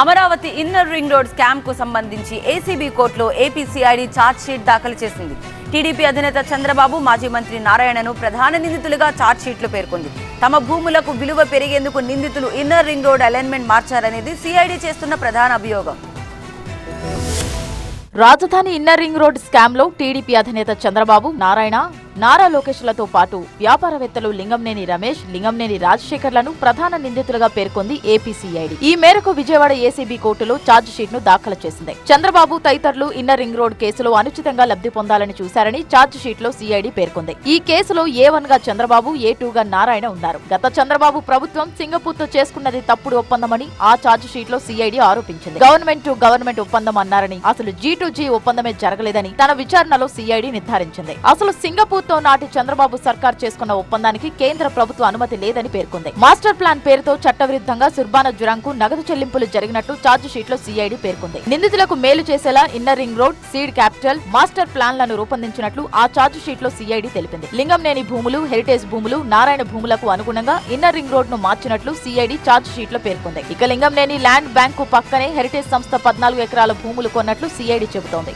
Amaravati inner ring road స్కామ్కు సంబంధించి ACB కోర్టులో ఏపీసీఐడి ఛార్జ్షీట్ దాఖలు చేసింది. టీడీపీ అధినేత చంద్రబాబు మాజీ మంత్రి నారాయణను ప్రధాన నిందితులుగా ఛార్జ్షీట్లో పేర్కొంది. తమ భూములకు విలువ పెరిగేందుకు నిందితులు ఇన్నర్ రింగ్ రోడ్ అలైన్మెంట్ మార్చారనేది సిఐడి చేస్తున్న ప్రధాన అభియోగం. రాజధాని ఇన్నర్ రింగ్ రోడ్ స్కామ్లో టీడీపీ అధినేత చంద్రబాబు నారాయణ నారా లోకేష్లతో పాటు వ్యాపారవేత్తలు లింగంనేని రమేష్ లింగంనేని రాజశేఖర్లను ప్రధాన నిందితులుగా పేర్కొంది ఏపీసీఐడి ఈ మేరకు విజయవాడ ఏసీబీ కోర్టులో ఛార్జ్షీట్ను దాఖలు చేసింది. చంద్రబాబు తదితరులు ఇన్నర్ రింగ్ రోడ్ కేసులో అనుచితంగా లబ్ధి పొందాలని చూశారని ఛార్జ్ షీట్లో సీఐడి పేర్కొంది. ఈ కేసులో ఏ వన్గా చంద్రబాబు ఏ టూ గా నారాయణ ఉన్నారు. గత చంద్రబాబు ప్రభుత్వం సింగపూర్తో చేసుకున్నది తప్పుడు ఒప్పందమని ఆ ఛార్జ్ షీట్లో సిఐడి ఆరోపించింది. గవర్నమెంట్ టు గవర్నమెంట్ ఒప్పందం అన్నారని అసలు జీ టు జీ ఒప్పందమే జరగలేదని తన విచారణలో సిఐడి నిర్ధారించింది. అసలు సింగపూర్ ప్రభుత్వం నాటి చంద్రబాబు సర్కార్ చేసుకున్న ఒప్పందానికి కేంద్ర ప్రభుత్వ అనుమతి లేదని పేర్కొంది. మాస్టర్ ప్లాన్ పేరుతో చట్టవిరుద్ధంగా సుర్బాన జురాంకు నగదు చెల్లింపులు జరిగినట్లు ఛార్జ్ షీట్లో సిఐడి పేర్కొంది. నిందితులకు మేలు చేసేలా inner ring road seed capital master ప్లాన్లను రూపొందించినట్లు ఆ ఛార్జ్ షీట్లో సిఐడి తెలిపింది. లింగంనేని భూములు హెరిటేజ్ భూములు నారాయణ భూములకు అనుగుణంగా ఇన్నర్ రింగ్ రోడ్ను మార్చినట్లు సిఐడి ఛార్జ్ షీట్లో పేర్కొంది. ఇక లింగంనేని ల్యాండ్ బ్యాంకు పక్కనే హెరిటేజ్ సంస్థ పద్నాలుగు ఎకరాల భూములు కొన్నట్లు సిఐడి చెబుతోంది.